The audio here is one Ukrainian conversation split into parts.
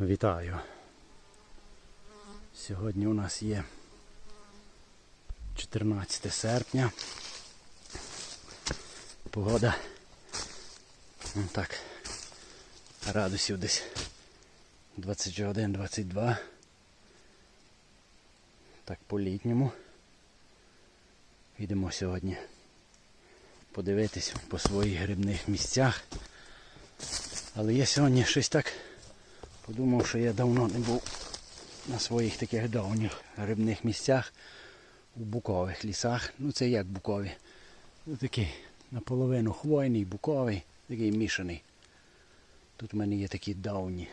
Вітаю. Сьогодні у нас є 14 серпня. Погода. Ну так. Градусів десь 21-22. Так по-літньому. Йдемо сьогодні подивитись по своїх грибних місцях. Але я сьогодні щось так подумав, що я давно не був на своїх таких давніх грибних місцях у букових лісах. Ну це як букові. Ну, такий наполовину хвойний, буковий, такий мішаний. Тут в мене є такі давні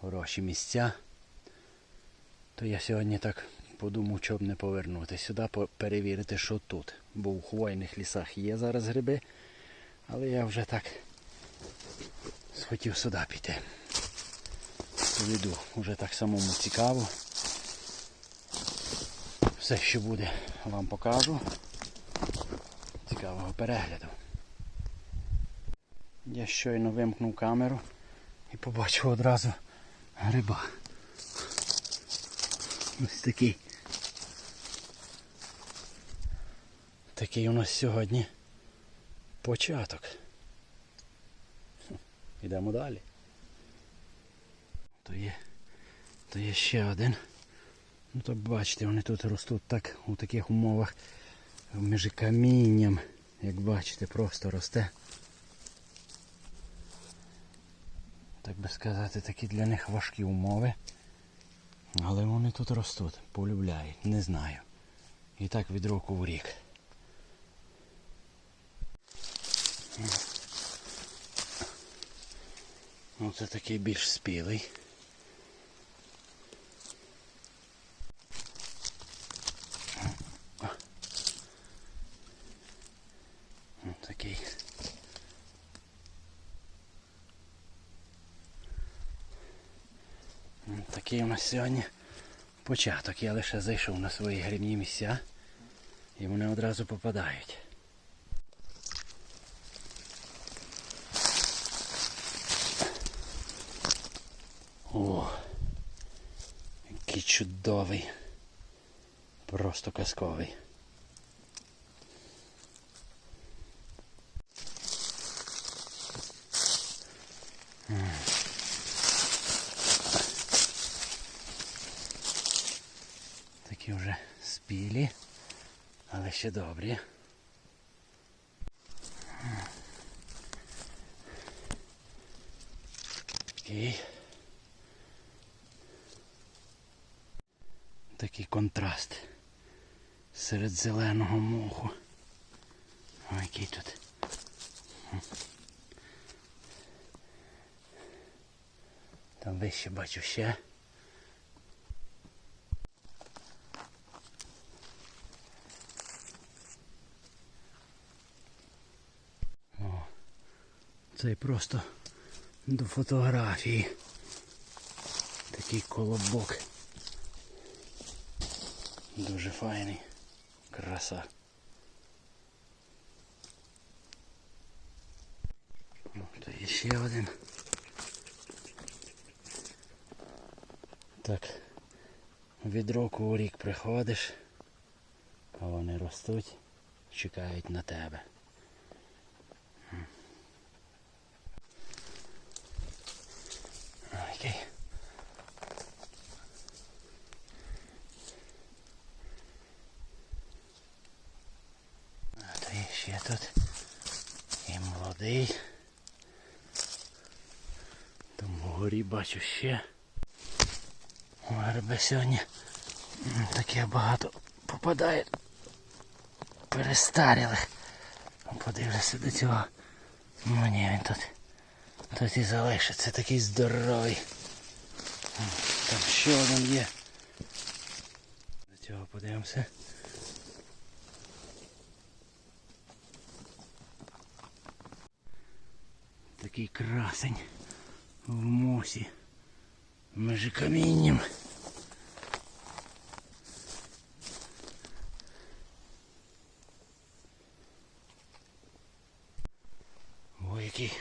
хороші місця. То я сьогодні так подумав, щоб не повернути сюди, перевірити, що тут. Бо у хвойних лісах є зараз гриби, але я вже так схотів сюди піти. Поведу, вже так самому цікаво. Все, що буде, вам покажу. Цікавого перегляду. Я щойно вимкнув камеру і побачив одразу гриба. Ось такий. Такий у нас сьогодні початок. Хм, Йдемо далі. То є, то є ще один. Ну то бачите, вони тут ростуть так у таких умовах між камінням, як бачите, просто росте. Так би сказати, такі для них важкі умови. Але вони тут ростуть, полюбляють, не знаю. І так від року в рік. Ну це такий більш спілий. Ось Такий. Ось Такий у нас сьогодні початок. Я лише зайшов на свої грибні місця і вони одразу попадають. О, який чудовий. Просто казковий. М. Такі вже спілі, але ще добрі. Такий. Такий контраст серед зеленого моху. Ой, який тут. Там вище бачу ще. Цей просто до фотографії. Такий колобок. Дуже файний. Краса. О, то є ще один. Так. Від року у рік приходиш, а вони ростуть, чекають на тебе. М. Окей. А то є ще тут і молодий. Там вгорі бачу ще. Гриби сьогодні таке багато попадає перестарілих. Подивлюся до цього. Ну ні, він тут. Тут і залишиться такий здоровий. Там ще один є. До цього подивимося. Такий красень в мосі. Межі камінням. Ой, який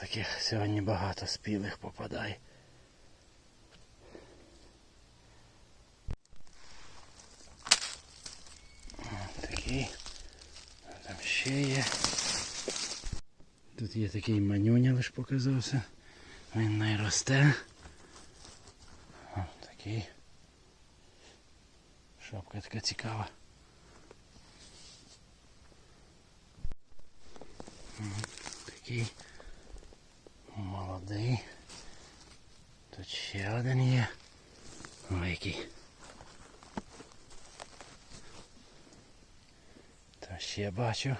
таких сьогодні багато спілих попадає. О, Такий. А Там ще є. Такий манюня лиш показався. Він не росте. О, такий. Шапка така цікава. Такий молодий. Тут ще один є. Ой, який. Та ще бачу.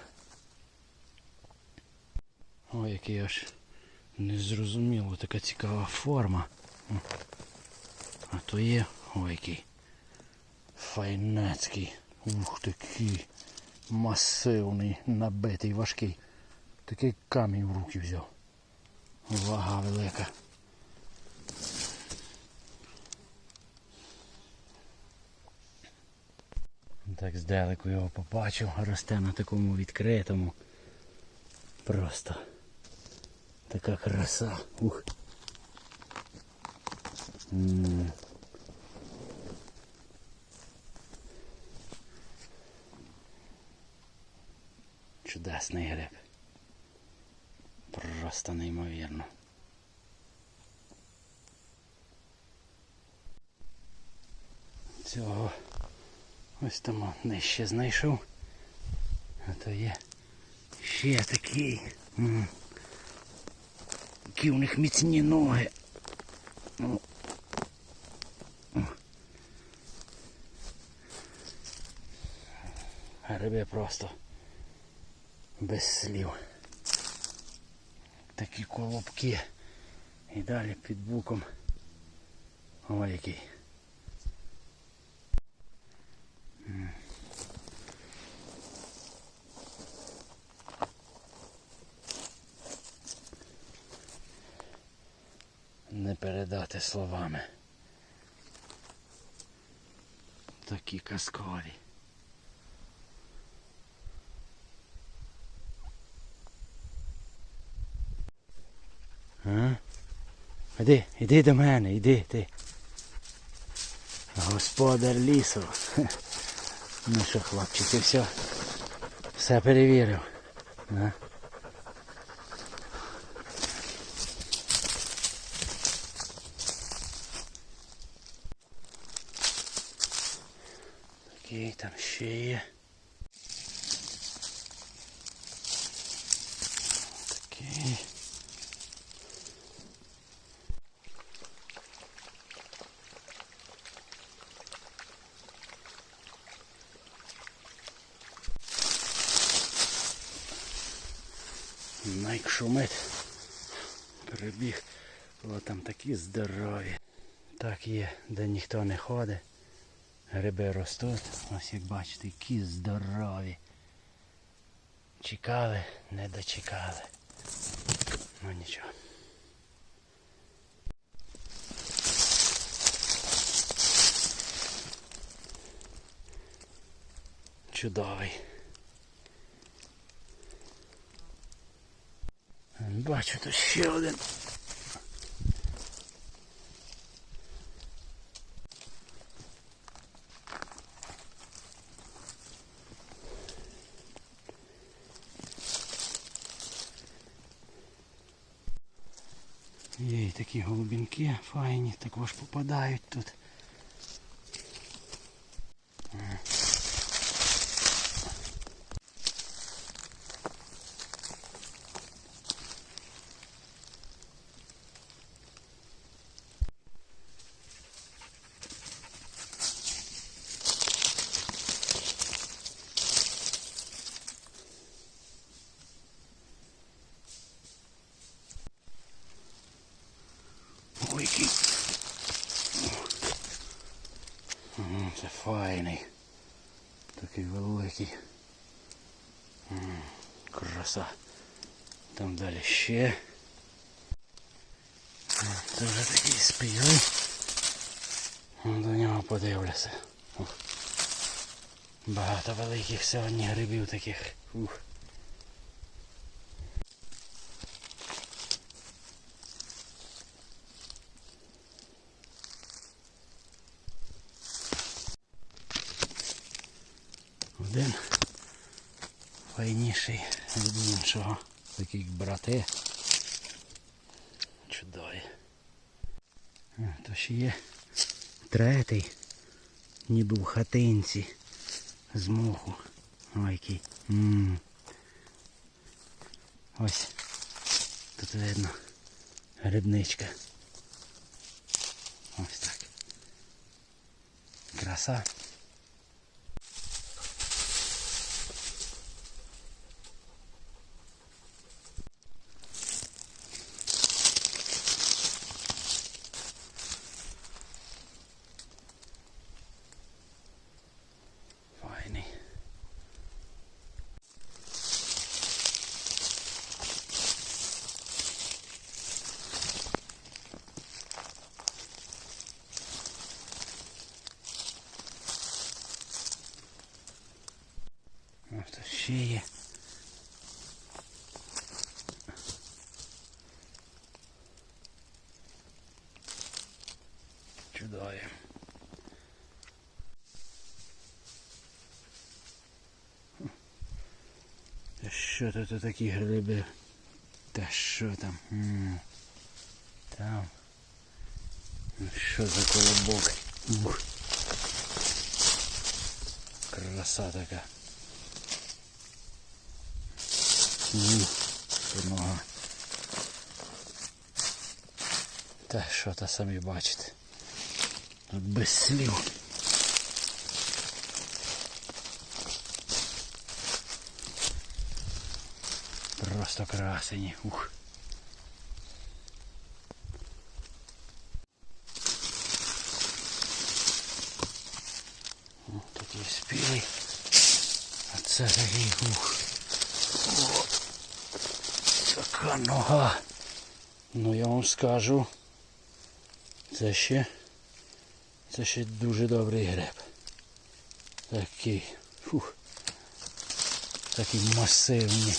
Ой, який аж незрозуміло, така цікава форма. А то є ой який. Файнецький. Ух такий масивний, набитий, важкий. Такий камінь в руки взяв. Вага велика. Так здалеку його побачив, росте на такому відкритому. Просто така краса. Ух. Чудесний гриб. Просто неймовірно. Цього ось там нижче знайшов. А то є ще такий. Які у них міцні ноги. О. О. Гриби просто без слів. Такі колобки. І далі під буком. Ой який. Передати словами. Такі казкові. А? Іди, іди до мене, іди ти. Господар лісу. Ну що, хлопчики, все. Все перевірив. А? Такий там ще є. Такий. Найк шумить. Прибіг. О, там такі здорові. Так є, де ніхто не ходить. Гриби ростуть. Ось як бачите, які здорові. Чекали, не дочекали. Ну нічого. Чудовий. Бачу тут ще один. Є такі голубінки файні, також попадають тут. Ой, який. М, Це файний. Такий великий. Краса. Там далі ще. Вже такий спілий. До нього подивлюся. Багато великих сьогодні грибів таких. Ух. Один файніший від іншого. Такі брати. Чудові. То ще є третій, ніби в хатинці з моху. Ой, який. м Ось. Тут видно грибничка. Ось так. Краса. Ось тут ще є. Чудові. Та що тут такі гриби? Та що там? М, Там. Ну, Що за колобок? Ух. Краса така. Це нога. Та що та самі бачите? Тут без слів. Просто красені. Ух. О, Такий спілий. А це такий ух. О, така нога. Ну я вам скажу. Це ще. Це ще дуже добрий гриб. Такий. Фух. Такий масивний.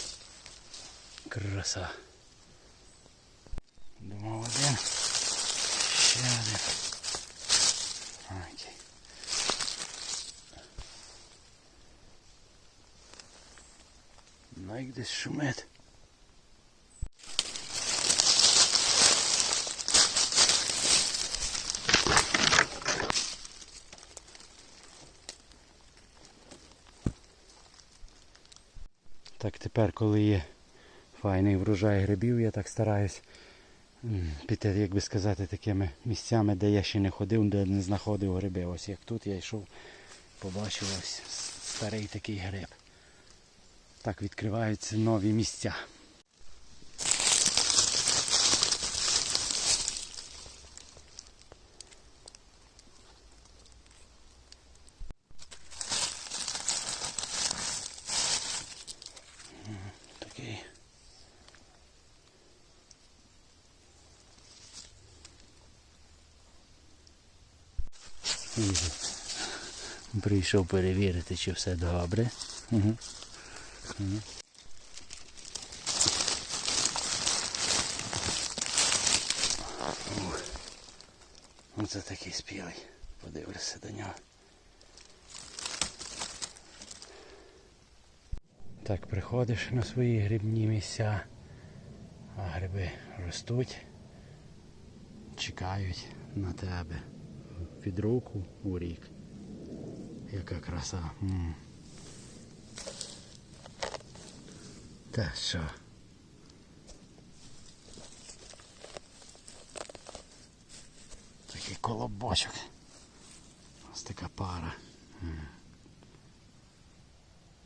Краса. Думав один. Ще один. Найк десь шумить. Так тепер, коли є файний врожай грибів, я так стараюсь піти, як би сказати, такими місцями, де я ще не ходив, де не знаходив гриби. Ось як тут я йшов, побачив ось старий такий гриб. Так відкриваються нові місця. Прийшов перевірити, чи все добре. Угу. Угу. Оце такий спілий. Подивлюся до нього. Так, приходиш на свої грибні місця, а гриби ростуть, чекають на тебе руку у рік. Яка краса. М. Та що? Такий колобочок. Ось така пара. М.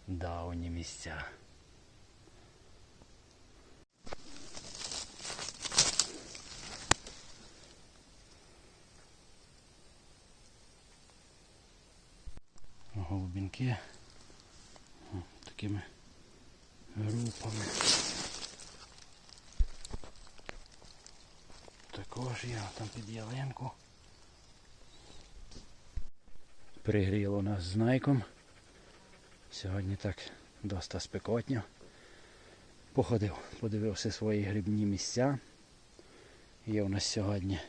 Дауні місця. Голубінки О, такими групами. Також я там під ялинку. Пригріло нас з найком. Сьогодні так доста спекотньо. Походив, подивився свої грибні місця. Є у нас сьогодні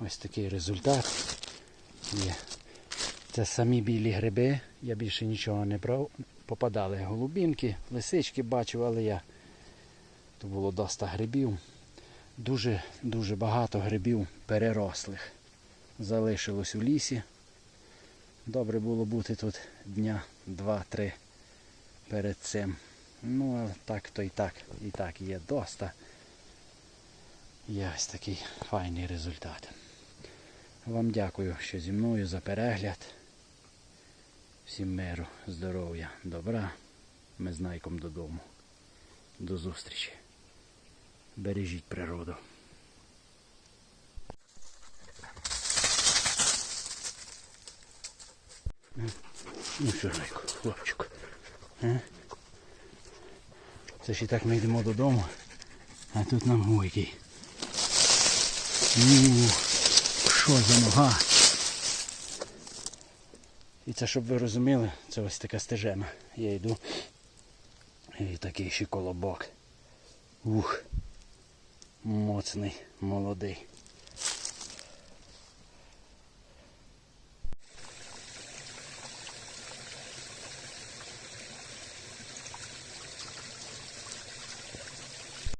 ось такий результат. Є. Це самі білі гриби Я більше нічого не брав. Попадали голубінки, лисички бачив, але я. То було доста грибів. Дуже дуже багато грибів перерослих. Залишилось у лісі. Добре було бути тут дня два-три перед цим. Ну, але так то і так, і так є доста. Є ось такий файний результат. Вам дякую, що зі мною за перегляд. Всім миру, здоров'я, добра. Ми з Найком додому. До зустрічі. Бережіть природу. Ну що, Найко, хлопчик. А? Це і так ми йдемо додому. А тут нам гойкий. Ну, що за нога? І це, щоб ви розуміли, це ось така стежена. Я йду. І такий ще колобок. Ух. Моцний, молодий.